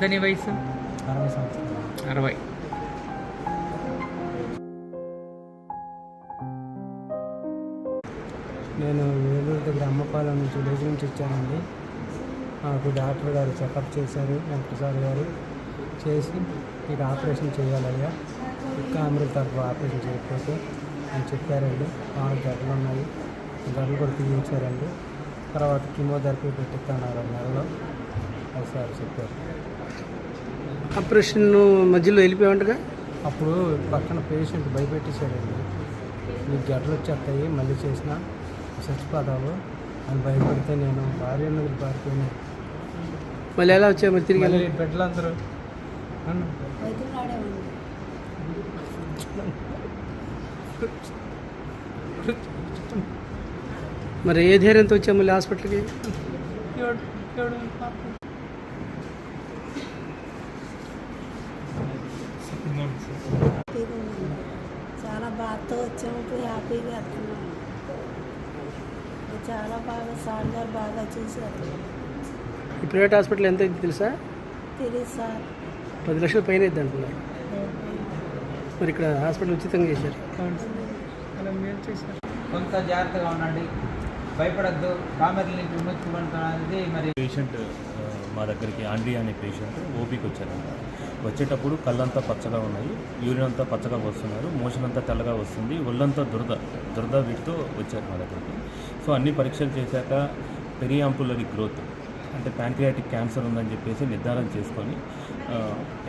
ఎంత నీ వయసు? అరవై సంవత్సరాలు. అరవై. నేను ఏలూరు దగ్గర అమ్మపాలెం నుంచి విలేజ్ నుంచి వచ్చానండి. నాకు డాక్టర్ గారు చెకప్ చేశారు వెంకటసారి గారు చేసి మీకు ఆపరేషన్ చేయాలయ్యా. ఇంకా అమృత తరఫు ఆపరేషన్ చేయకపోతే అని చెప్పారండి. నాలుగు గడ్డలు ఉన్నాయి. గడ్డలు కూడా తీయించారండి. తర్వాత కీమోథెరపీ పెట్టిస్తున్నారు నెలలో. సార్ చెప్పారు. ఆపరేషన్ మధ్యలో వెళ్ళిపోయామంటగా అప్పుడు పక్కన పేషెంట్ భయపెట్టేశాడండి. నీకు గడ్డలు వచ్చేస్తాయి మళ్ళీ చేసినా చచ్చిపోతావు అని భయపడితే నేను భార్య నదులు పారిపోయినాయి మళ్ళీ ఎలా వచ్చాయి మరి తిరిగి? మళ్ళీ బిడ్డలందరూ అన్న, మరి ఏ ధైర్యంతో వచ్చాం మళ్ళీ హాస్పిటల్కి? హ్యాపీగా చాలా బాధతో వచ్చాము ఇప్పుడు హ్యాపీగా వెళ్తున్నాము చాలా బాగా సార్ గారు బాగా చూశారు. ఈ ప్రైవేట్ హాస్పిటల్ ఎంత అయింది తెలుసా? తెలియదు సార్. పది లక్షల పైన అయింది అంటున్నారు మరి ఇక్కడ హాస్పిటల్ ఉచితంగా చేశారు. కొంత జాగ్రత్తగా ఉండండి. భయపడద్దు. కామెర్లని విముక్తిపడతానికి మరి పేషెంట్ మా దగ్గరికి ఆండ్రీ అనే పేషెంట్ ఓపీకి వచ్చారంట. వచ్చేటప్పుడు కళ్ళంతా పచ్చగా ఉన్నాయి యూరిన్ అంతా పచ్చగా వస్తున్నారు మోషన్ అంతా తెల్లగా వస్తుంది ఒళ్ళంతా దురద దురద వీటితో వచ్చారు మా దగ్గరికి. సో అన్ని పరీక్షలు చేశాక పెరియాంపులరీ గ్రోత్ అంటే ప్యాంక్రియాటిక్ క్యాన్సర్ ఉందని చెప్పేసి నిర్ధారణ చేసుకొని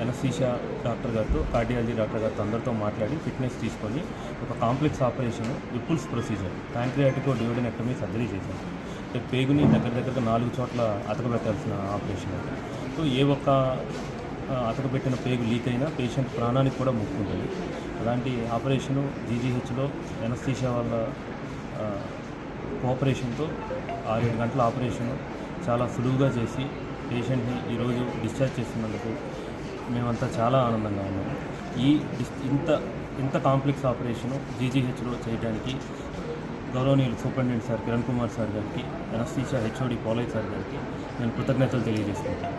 ఎనసీషా డాక్టర్ గారితో కార్డియాలజీ డాక్టర్ గారితో అందరితో మాట్లాడి ఫిట్నెస్ తీసుకొని ఒక complex operation Whipple's procedure pancreatic duodenectomy surgery చేశాను అంటే పేగుని దగ్గర దగ్గరగా నాలుగు చోట్ల అతకబెట్టాల్సిన ఆపరేషన్ సో ఏ ఒక్క అతడు పెట్టిన పేగు లీక్ అయినా పేషెంట్ ప్రాణానికి కూడా ముక్కుంటుంది. ఉంటుంది అలాంటి ఆపరేషను జీజీహెచ్లో ఎనస్థీషియా వాళ్ళ కోఆపరేషన్తో ఆరేడు గంటల ఆపరేషను చాలా సులువుగా చేసి పేషెంట్ని ఈరోజు డిశ్చార్జ్ చేస్తున్నందుకు మేమంతా చాలా ఆనందంగా ఉన్నాము ఈ డిస్ ఇంత ఇంత కాంప్లెక్స్ ఆపరేషను జీజీహెచ్లో చేయడానికి గౌరవనీయులు superintendent sir Kiran Kumar sir గారికి ఎనస్థీషియా హెచ్ఓడి పోలయ్య సార్ గారికి నేను కృతజ్ఞతలు తెలియజేస్తున్నాను.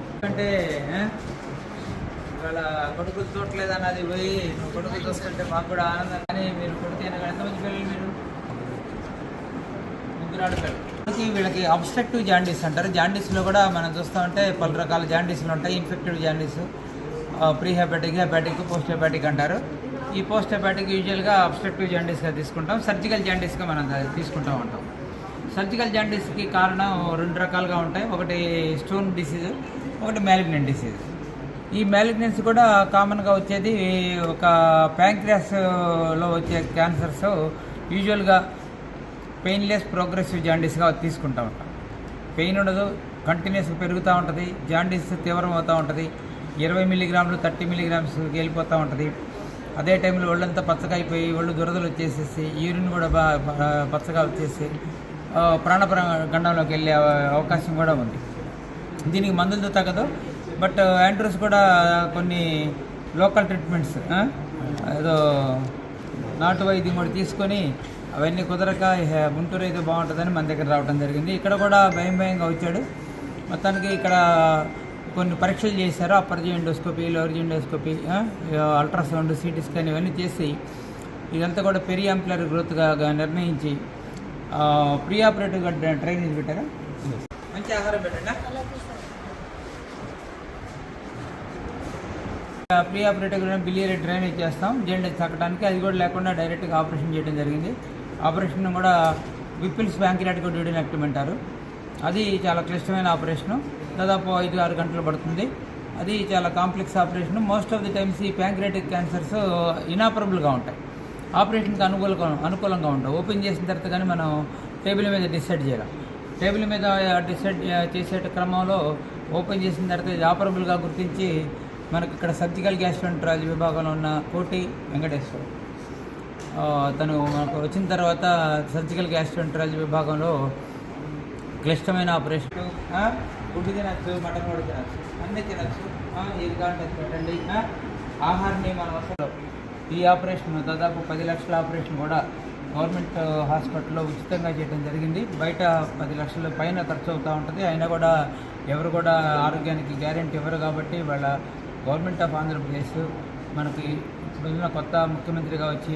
ఒకవేళ కొడుకులు చూడలేదు అన్నది పోయి కొడుకులు చూస్తుంటే మాకు కూడా ఆనందం. కానీ మీరు కొడుకు అయినా ఎంతమంది పిల్లలు మీరు? ముగ్గురు ఆడపిల్లలు. వీళ్ళకి వీళ్ళకి అబ్స్ట్రక్టివ్ జాండీస్ అంటారు. జాండీస్లో కూడా మనం చూస్తూ ఉంటే పలు రకాల జాండీస్లు ఉంటాయి. Infective jaundice pre hepatic hepatic post hepatic అంటారు. ఈ పోస్ట్ హెపాటిక్ యూజువల్గా అబ్స్ట్రక్టివ్ జాండీస్గా తీసుకుంటాం. సర్జికల్ జాండీస్గా మనం తీసుకుంటూ ఉంటాం. సర్జికల్ జాండీస్కి కారణం రెండు రకాలుగా ఉంటాయి. ఒకటి స్టోన్ డిసీజ్ ఒకటి మ్యాలిగ్నెంట్ డిసీజ్ ఈ మ్యాలిగ్నెన్స్ కూడా కామన్గా వచ్చేది ఒక ప్యాంక్రియాస్లో వచ్చే క్యాన్సర్స్ యూజువల్గా పెయిన్లెస్ ప్రోగ్రెసివ్ జాండీస్గా తీసుకుంటూ ఉంటాం. పెయిన్ ఉండదు కంటిన్యూస్గా పెరుగుతూ ఉంటుంది జాండీస్ తీవ్రం అవుతూ ఉంటుంది ఇరవై మిల్లీగ్రాములు థర్టీ మిల్లీగ్రామ్స్కి వెళ్ళిపోతూ ఉంటుంది. అదే టైంలో ఒళ్ళంతా పచ్చగా అయిపోయి ఒళ్ళు దురదలు వచ్చేసేసి యూరిన్ కూడా పచ్చగా వచ్చేసి ఆ, ప్రాణప్ర గండంలోకి వెళ్ళే అవకాశం కూడా ఉంది. దీనికి మందులతో తగ్గదు బట్ యాండ్రూస్ కూడా కొన్ని లోకల్ ట్రీట్మెంట్స్ ఆ? ఏదో నాటు వైద్యం కూడా తీసుకొని అవన్నీ కుదరక గుంటూరు అయితే బాగుంటుందని మన దగ్గర రావడం జరిగింది. ఇక్కడ కూడా భయం భయంగా వచ్చాడు. మొత్తానికి ఇక్కడ కొన్ని పరీక్షలు చేశారు. Upper endoscopy lower endoscopy ultrasound CT scan ఇవన్నీ చేసి ఇదంతా కూడా పెరి అంప్లర్ గ్రోత్గా నిర్ణయించి ప్రీ ఆపరేటివ్గా ట్రైనింగ్ పెట్టారా? మంచి ఆహారం పెట్టండి. ప్రీ ఆపరేటివ్ బిలియరీ డ్రైనేజ్ చేస్తాం. జెండేజ్ తగ్గడానికి అది కూడా లేకుండా డైరెక్ట్గా ఆపరేషన్ చేయడం జరిగింది. ఆపరేషన్ కూడా విపిల్స్ ప్యాంక్రియాటిక్ డ్యూడెనెక్టమ్ అంటారు అది చాలా క్లిష్టమైన ఆపరేషను. దాదాపు ఐదు ఆరు గంటలు పడుతుంది. అది చాలా complex operation. Most of the times ఈ ప్యాంక్రియాటిక్ క్యాన్సర్స్ ఇనాపరబుల్గా ఉంటాయి. ఆపరేషన్కి అనుకూలంగా అనుకూలంగా ఉంటాయి. ఓపెన్ చేసిన తర్వాత కానీ మనం టేబుల్ మీద డిసైడ్ చేయాలి. టేబుల్ మీద డిసైడ్ చేసే క్రమంలో ఓపెన్ చేసిన తర్వాత ఇది ఆపరబుల్గా గుర్తించి మనకు ఇక్కడ సర్జికల్ గ్యాస్ట్రాలజీ విభాగంలో ఉన్న కోటి వెంకటేశ్వర్. తను మనకు వచ్చిన తర్వాత సర్జికల్ గ్యాస్ట్రాలజీ విభాగంలో క్లిష్టమైన ఆపరేషన్. గుడ్డు తినచ్చు మటన్ కూడా తినచ్చు అన్నీ తినచ్చు ఏది కావాలంటే పెట్టండి. ఆహారాన్ని మనం అసలు ఈ ఆపరేషన్ దాదాపు పది లక్షల ఆపరేషన్ కూడా గవర్నమెంట్ హాస్పిటల్లో ఉచితంగా చేయడం జరిగింది. బయట పది లక్షల పైన ఖర్చు అవుతూ ఉంటుంది. అయినా కూడా ఎవరు కూడా ఆరోగ్యానికి గ్యారెంటీ ఇవ్వరు కాబట్టి వాళ్ళ గవర్నమెంట్ ఆఫ్ ఆంధ్రప్రదేశ్ మనకి ఇప్పుడున్న కొత్త ముఖ్యమంత్రిగా వచ్చి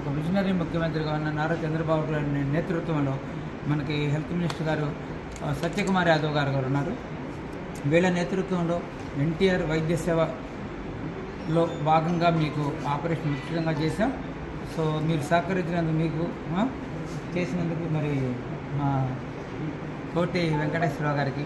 ఒక విజనరీ ముఖ్యమంత్రిగా ఉన్న నారా చంద్రబాబు గారి నేతృత్వంలో మనకి హెల్త్ మినిస్టర్ గారు సత్యకుమార్ యాదవ్ గారు గారు ఉన్నారు. వీళ్ళ నేతృత్వంలో ఎన్టీఆర్ వైద్య సేవలో భాగంగా మీకు ఆపరేషన్ ఉచితంగా చేశాం. సో మీరు సహకరించినందుకు మీకు చేసినందుకు మరి మా కోటి వెంకటేశ్వరరావు గారికి